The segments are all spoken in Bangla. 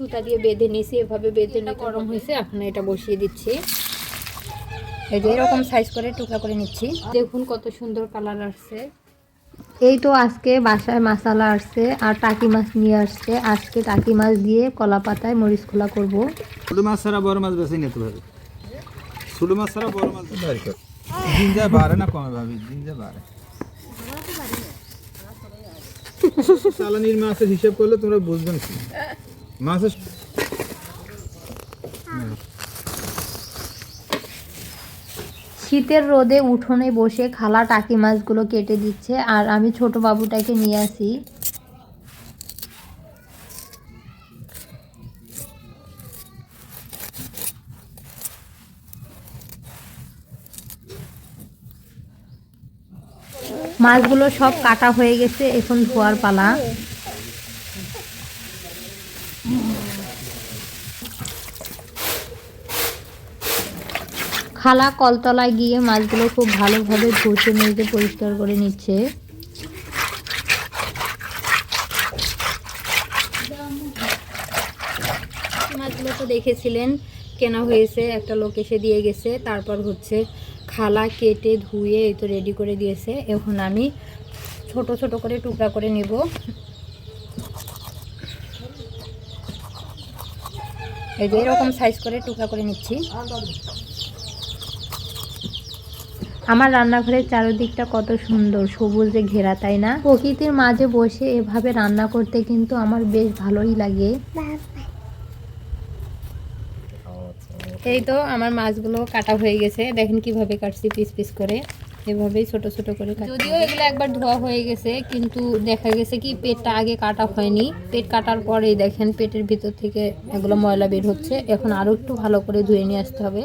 সুতা দিয়ে বেঁধে নিয়েছি এভাবে বেঁধে নিয়ে গরম হয়েছে। এখন এটা বসিয়ে দিচ্ছি। এই যে এরকম সাইজ করে টুকরা করে নিচ্ছি। দেখুন কত সুন্দর কালার আসছে। এই তো আজকে বাসায় মশালা আসছে আর টাকি মাছ নিয়ে আসছে। আজকে টাকি মাছ দিয়ে কলা পাতায় মরিচ খোলা করব। ছোট মাছ ছাড়া বড় মাছ বেছে নিতে পারবে ছোট মাছ ছাড়া বড় মাছ বের কর দিন যা বাড়ে না কমে ভাবি দিন যা বাড়ে। চালানির মাছের হিসাব করলে তোমরা বুঝবে না কি। মাছের শীতের রোদে উঠোনে বসে খালা টাকি মাছগুলো কেটে দিচ্ছে, আর আমি ছোট বাবুটাকে নিয়ে আসি। মাছগুলো সব কাটা হয়ে গেছে, এখন ধোয়ার পালা। খালা কলতলায় গিয়ে মাছগুলো খুব ভালোভাবে ধুতে মেজে পরিষ্কার করে নিচ্ছে। মাছগুলো তো দেখেছিলেন কেনা হয়েছে, একটা লোক এসে দিয়ে গেছে, তারপর হচ্ছে খালা কেটে ধুয়ে এই তো রেডি করে দিয়েছে। এখন আমি ছোট ছোট করে টুকরা করে নেব। এই যে এরকম সাইজ করে টুকরা করে নিচ্ছি। আমার রান্নাঘরের চারিদিকটা কত সুন্দর, সবুজে ঘেরা, তাই না? প্রকৃতির মাঝে বসে এভাবে রান্না করতে কিন্তু আমার বেশ ভালোই লাগে। এই তো আমার মাছগুলো কাটা হয়ে গেছে। দেখেন কীভাবে কাটছি পিস পিস করে। এভাবেই ছোট ছোট করে। যদিও এগুলো একবার ধোয়া হয়ে গেছে, কিন্তু দেখা গেছে কি পেটটা আগে কাটা হয়নি। পেট কাটার পরেই দেখেন পেটের ভিতর থেকে এগুলো ময়লা বের হচ্ছে। এখন আরও একটু ভালো করে ধুয়ে নিয়ে আসতে হবে।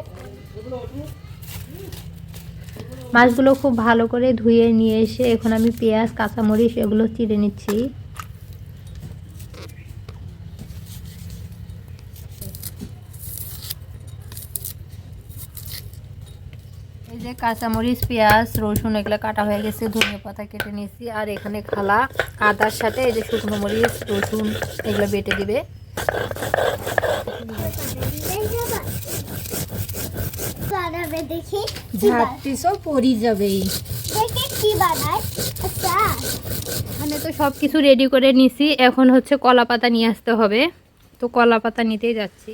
মাছগুলো খুব ভালো করে ধুয়ে নিয়ে এসে এখন আমি পেঁয়াজ, কাঁচামরিচ এগুলো চিড়ে নিচ্ছি। এই যে কাঁচামরিচ, পেঁয়াজ, রসুন এগুলো কাটা হয়ে গেছে, ধনিয়া পাতা কেটে নিয়েছি। আর এখানে খালা আদার সাথে এই যে শুকনো মরিচ, রসুন এগুলো বেটে দিবে। দেখি ঝাড়তি সব পরি যাবেই দেখি কি বানায়। আচ্ছা। এখানে তো সব কিছু রেডি করে নিছি। এখন হচ্ছে কলা পাতা নিয়ে আসতে হবে। তো কলা পাতা নিতেই যাচ্ছি।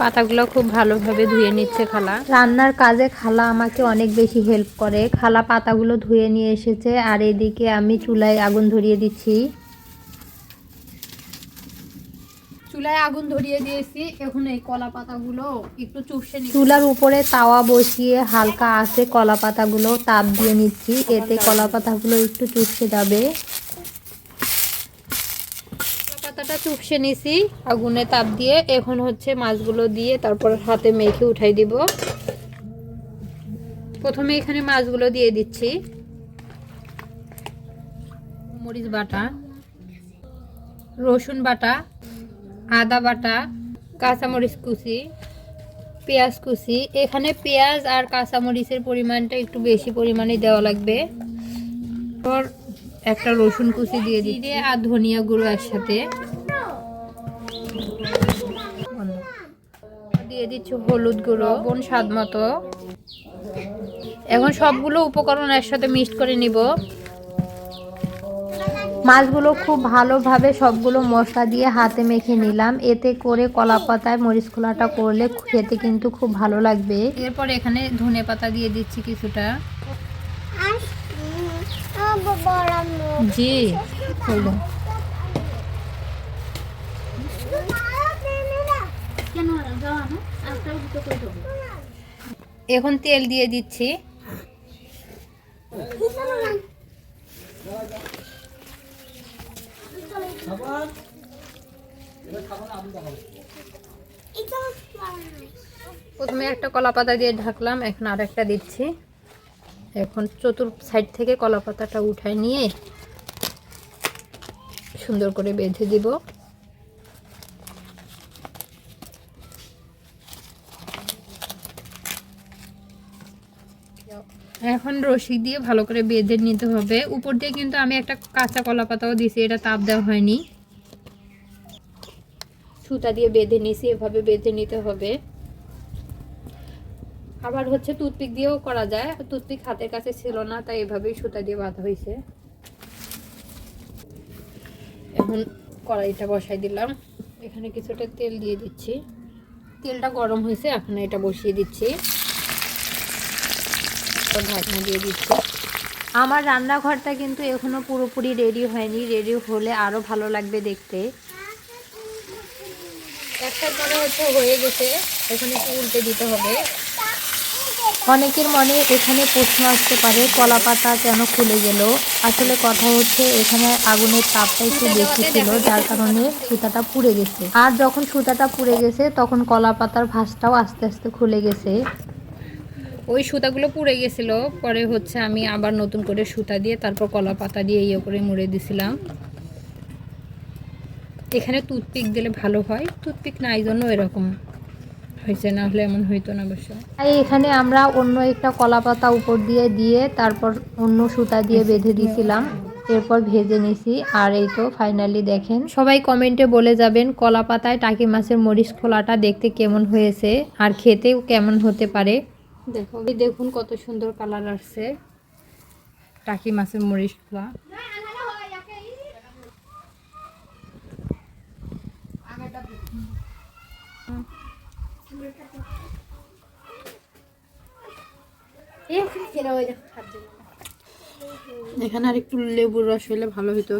পাতাগুলো খুব ভালোভাবে ধুয়ে নিচ্ছে খালা। রান্নার কাজে খালা আমাকে অনেক বেশি হেল্প করে। খালা পাতাগুলো ধুয়ে নিয়ে এসেছে আর এদিকে আমি চুলায় আগুন ধরিয়ে দিচ্ছি। চুলায় আগুন ধরিয়ে দিয়েছি। এখন এই কলা পাতাগুলো একটু চুপসে চুলার উপরে তাওয়া বসিয়ে হালকা আছে কলা পাতাগুলো তাপ দিয়ে নিচ্ছি। এতে কলা পাতাগুলো একটু চুপসে যাবে। পাতাটা চুপসে নিছি, আগুনে তাপ দিয়ে এখন হচ্ছে মাছগুলো দিয়ে তারপর হাতে মেখে উঠাই দিব। প্রথমে এখানে মাছগুলো দিয়ে দিচ্ছি। মরিচ বাটা, রসুন বাটা, আদা বাটা, কাঁচামরিচ কুচি, পেঁয়াজ কুচি। এখানে পেঁয়াজ আর কাঁচামরিচের পরিমাণটা একটু বেশি পরিমাণে দেওয়া লাগবে। একটা রসুন কুচি দিয়ে দিচ্ছি। আর ধনিয়া গুঁড়ো একসাথে। দিয়ে দিচ্ছি হলুদ গুঁড়ো। লবণ স্বাদ মতো। এখন সবগুলো উপকরণ একসাথে মিক্সড করে নিব। মাছগুলো খুব ভালোভাবে সবগুলো মশলা দিয়ে হাতে মেখে নিলাম। এতে করে কলা পাতায় মরিচ খোলাটা করলে খেতে কিন্তু খুব ভালো লাগবে। এরপর এখানে ধনে পাতা দিয়ে দিচ্ছি কিছুটা। জি এখন তেল দিয়ে দিচ্ছি। প্রথমে একটা কলা পাতা দিয়ে ঢাকলাম এখন আরেকটা দিচ্ছি। এখন চতুর সাইড থেকে কলা পাতাটা উঠায় নিয়ে সুন্দর করে বেঁধে দিব। এখন রশি দিয়ে ভালো করে বেঁধে নিতে হবে। উপর দিয়ে কিন্তু আমি একটা কাঁচা কলা পাতাও দিয়েছি এটা তাপ দেওয়া হয়নি। সুতা দিয়ে বেঁধে নিছি, এভাবে বেঁধে নিতে হবে। আবার হচ্ছে টুথপিক দিয়েও করা যায়। টুথপিক হাতের কাছে ছিল না তাই এভাবেই সুতা দিয়ে বাঁধা হয়েছে। এখন কড়াইটা বসাই দিলাম। এখানে কিছুটা তেল দিয়ে দিচ্ছি। তেলটা গরম হয়েছে এখন এটা বসিয়ে দিচ্ছি। ঢাকনা দিয়ে দিচ্ছি। আমার রান্নাঘরটা কিন্তু এখনও পুরোপুরি রেডি হয়নি। রেডি হলে আরও ভালো লাগবে দেখতে। একটা মনে হচ্ছে হয়ে গেছে। এখন একটু উল্টে দিতে হবে। অনেকের মনে এখানে প্রশ্ন আসতে পারে কলা পাতা কেন খুলে গেল। আসলে কথা হচ্ছে এখানে আগুনের তাপটা একটু বেশি ছিল যার কারণে সুতাটা পুড়ে গেছে। আর যখন সুতাটা পুড়ে গেছে তখন কলা পাতার ভাঁজটাও আস্তে আস্তে খুলে গেছে। ওই সুতাগুলো পুড়ে গেছিল পরে হচ্ছে আমি আবার নতুন করে সুতা দিয়ে তারপর কলা পাতা দিয়ে ইয়ে করে মুড়ে দিছিলাম। এখানে টুথপিক দিলে ভালো হয় টুথপিক না এই জন্য এরকম। হয়েছে না হলে এমন হইতো না অবশ্য তাই এখানে আমরা অন্য একটা কলা পাতা উপর দিয়ে দিয়ে তারপর অন্য সুতা দিয়ে বেঁধে দিয়েছিলাম। এরপর ভেজে নিছি আর এই তো ফাইনালি দেখেন। সবাই কমেন্টে বলে যাবেন কলা পাতায় টাকি মাছের মরিচ খোলাটা দেখতে কেমন হয়েছে আর খেতেও কেমন হতে পারে। দেখো দেখুন কত সুন্দর কালার আসছে। টাকি মাছের মরিচ খোলা। এখানে আর একটু লেবুর রস হলে ভালো হতো